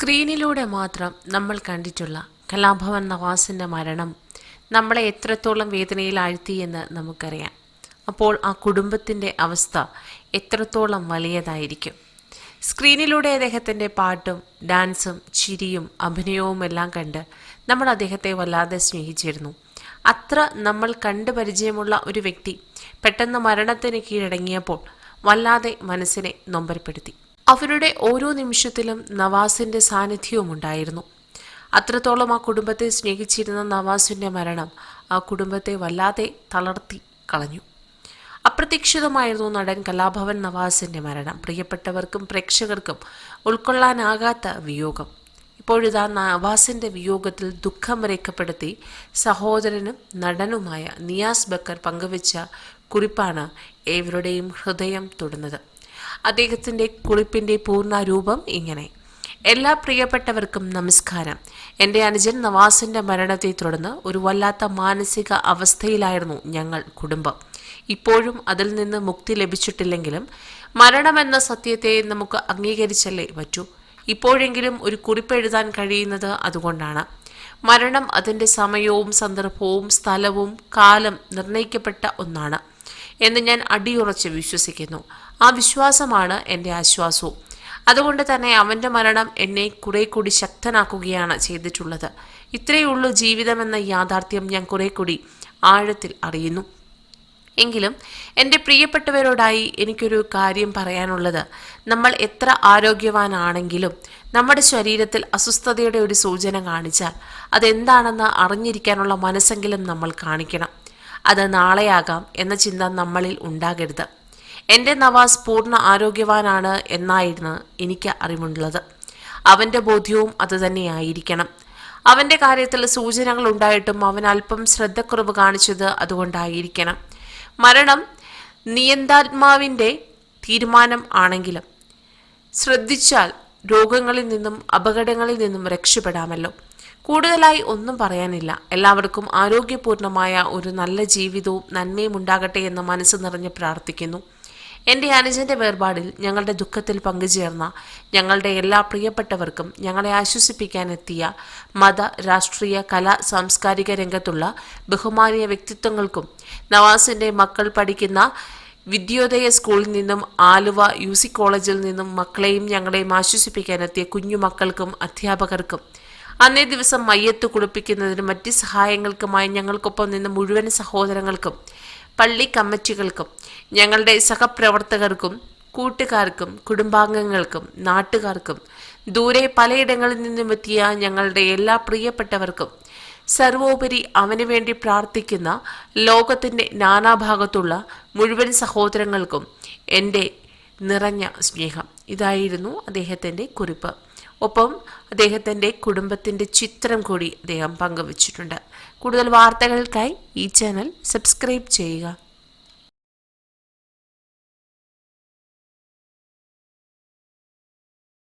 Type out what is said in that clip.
സ്ക്രീനിലൂടെ മാത്രം നമ്മൾ കണ്ടിട്ടുള്ള കലാഭവൻ നവാസിന്റെ മരണം നമ്മളെ എത്രത്തോളം വേദനയിലാഴ്ത്തിയെന്ന് നമുക്കറിയാം. അപ്പോൾ ആ കുടുംബത്തിന്റെ അവസ്ഥ എത്രത്തോളം വലിയതായിരിക്കും. സ്ക്രീനിലൂടെ അദ്ദേഹത്തിന്റെ പാട്ടും ഡാൻസും ചിരിയും അഭിനയവും എല്ലാം കണ്ട് നമ്മൾ അദ്ദേഹത്തെ വല്ലാതെ സ്നേഹിച്ചിരുന്നു. അത്ര നമ്മൾ കണ്ട് പരിചയമുള്ള ഒരു വ്യക്തി പെട്ടെന്ന് മരണത്തിന് കീഴടങ്ങിയപ്പോൾ വല്ലാതെ മനസ്സിനെ നൊമ്പരപ്പെടുത്തി. അവരുടെ ഓരോ നിമിഷത്തിലും നവാസിന്റെ സാന്നിധ്യവും ഉണ്ടായിരുന്നു അത്രത്തോളം ആ കുടുംബത്തെ സ്നേഹിച്ചിരുന്ന നവാസിന്റെ മരണം ആ കുടുംബത്തെ വല്ലാതെ തളർത്തി കളഞ്ഞു. അപ്രതീക്ഷിതമായിരുന്നു നടൻ കലാഭവൻ നവാസിന്റെ മരണം പ്രിയപ്പെട്ടവർക്കും പ്രേക്ഷകർക്കും ഉൾക്കൊള്ളാനാകാത്ത വിയോഗം. ഇപ്പോഴിതാ നവാസിന്റെ വിയോഗത്തിൽ ദുഃഖം രേഖപ്പെടുത്തി സഹോദരനും നടനുമായ നിയാസ് ബക്കർ പങ്കുവച്ച കുറിപ്പാണ് ഏവരുടെയും ഹൃദയം തൊടുന്നത്. അദ്ദേഹത്തിന്റെ കുളിപ്പിന്റെ പൂർണ രൂപം ഇങ്ങനെ. എല്ലാ പ്രിയപ്പെട്ടവർക്കും നമസ്കാരം. എന്റെ അനുജൻ നവാസിന്റെ മരണത്തെ തുടർന്ന് ഒരു വല്ലാത്ത മാനസിക അവസ്ഥയിലായിരുന്നു ഞങ്ങൾ കുടുംബം. ഇപ്പോഴും അതിൽ നിന്ന് മുക്തി ലഭിച്ചിട്ടില്ലെങ്കിലും മരണമെന്ന സത്യത്തെ നമുക്ക് അംഗീകരിച്ചല്ലേ പറ്റൂ? ഇപ്പോഴെങ്കിലും ഒരു കുറിപ്പ് എഴുതാൻ കഴിയുന്നത് അതുകൊണ്ടാണ്. മരണം അതിന്റെ സമയവും സന്ദർഭവും സ്ഥലവും കാലം നിർണയിക്കപ്പെട്ട ഒന്നാണ്. എന്ന് ഞാൻ അടിയുറച്ച് വിശ്വസിക്കുന്നു. ആ വിശ്വാസമാണ് എന്റെ ആശ്വാസവും അതുകൊണ്ട് തന്നെ അവന്റെ മരണം എന്നെ കുറെ കൂടി ശക്തനാക്കുകയാണ് ചെയ്തിട്ടുള്ളത്. ഇത്രയുള്ളൂ ജീവിതമെന്ന യാഥാർത്ഥ്യം ഞാൻ കുറെ കൂടി ആഴത്തിൽ അറിയുന്നു. എങ്കിലും എന്റെ പ്രിയപ്പെട്ടവരോടായി എനിക്കൊരു കാര്യം പറയാനുള്ളത്. നമ്മൾ എത്ര ആരോഗ്യവാനാണെങ്കിലും നമ്മുടെ ശരീരത്തിൽ അസ്വസ്ഥതയുടെ ഒരു സൂചന കാണിച്ചാൽ അതെന്താണെന്ന് അറിഞ്ഞിരിക്കാനുള്ള മനസ്സെങ്കിലും നമ്മൾ കാണിക്കണം. അത് നാളെയാകാം എന്ന ചിന്ത നമ്മളിൽ ഉണ്ടാകരുത്. എന്റെ നവാസ് പൂർണ ആരോഗ്യവാനാണ് എന്നായിരുന്നു എനിക്ക് അറിവുള്ളത്. അവന്റെ ബോധ്യവും അതുതന്നെയായിരിക്കണം അവന്റെ കാര്യത്തിൽ സൂചനകൾ ഉണ്ടായിട്ടും അവൻ അല്പം ശ്രദ്ധക്കുറവ് കാണിച്ചത് അതുകൊണ്ടായിരിക്കണം. മരണം നിയന്താത്മാവിന്റെ തീരുമാനം ആണെങ്കിലും ശ്രദ്ധിച്ചാൽ രോഗങ്ങളിൽ നിന്നും അപകടങ്ങളിൽ നിന്നും രക്ഷപ്പെടാമല്ലോ. കൂടുതലായി ഒന്നും പറയാനില്ല. എല്ലാവർക്കും ആരോഗ്യപൂർണമായ ഒരു നല്ല ജീവിതവും നന്മയും ഉണ്ടാകട്ടെ എന്ന് മനസ്സ് നിറഞ്ഞ് പ്രാർത്ഥിക്കുന്നു. എന്റെ അനുജന്റെ വേർപാടിൽ ഞങ്ങളുടെ ദുഃഖത്തിൽ പങ്കുചേർന്ന ഞങ്ങളുടെ എല്ലാ പ്രിയപ്പെട്ടവർക്കും ഞങ്ങളെ ആശ്വസിപ്പിക്കാനെത്തിയ മത രാഷ്ട്രീയ കലാ സാംസ്കാരിക രംഗത്തുള്ള ബഹുമാനീയ വ്യക്തിത്വങ്ങൾക്കും നവാസിന്റെ മക്കൾ പഠിക്കുന്ന വിദ്യോദയ സ്കൂളിൽ നിന്നും ആലുവ യു കോളേജിൽ നിന്നും മക്കളെയും ഞങ്ങളെയും ആശ്വസിപ്പിക്കാനെത്തിയ കുഞ്ഞുമക്കൾക്കും അധ്യാപകർക്കും അന്നേ ദിവസം മയ്യത്ത് കുളിപ്പിക്കുന്നതിനും മറ്റ് സഹായങ്ങൾക്കുമായി ഞങ്ങൾക്കൊപ്പം നിന്ന് മുഴുവൻ സഹോദരങ്ങൾക്കും പള്ളി കമ്മിറ്റികൾക്കും ഞങ്ങളുടെ സഹപ്രവർത്തകർക്കും കൂട്ടുകാർക്കും കുടുംബാംഗങ്ങൾക്കും നാട്ടുകാർക്കും ദൂരെ പലയിടങ്ങളിൽ നിന്നും എത്തിയ ഞങ്ങളുടെ എല്ലാ പ്രിയപ്പെട്ടവർക്കും സർവോപരി അവന് വേണ്ടി പ്രാർത്ഥിക്കുന്ന ലോകത്തിന്റെ നാനാഭാഗത്തുള്ള മുഴുവൻ സഹോദരങ്ങൾക്കും എന്റെ നിറഞ്ഞ സ്നേഹം. ഇതായിരുന്നു അദ്ദേഹത്തിന്റെ കുറിപ്പ്. ഒപ്പം അദ്ദേഹത്തിന്റെ കുടുംബത്തിന്റെ ചിത്രം കൂടി അദ്ദേഹം പങ്കുവച്ചിട്ടുണ്ട്. കൂടുതൽ വാർത്തകൾക്കായി ഈ ചാനൽ സബ്സ്ക്രൈബ് ചെയ്യുക.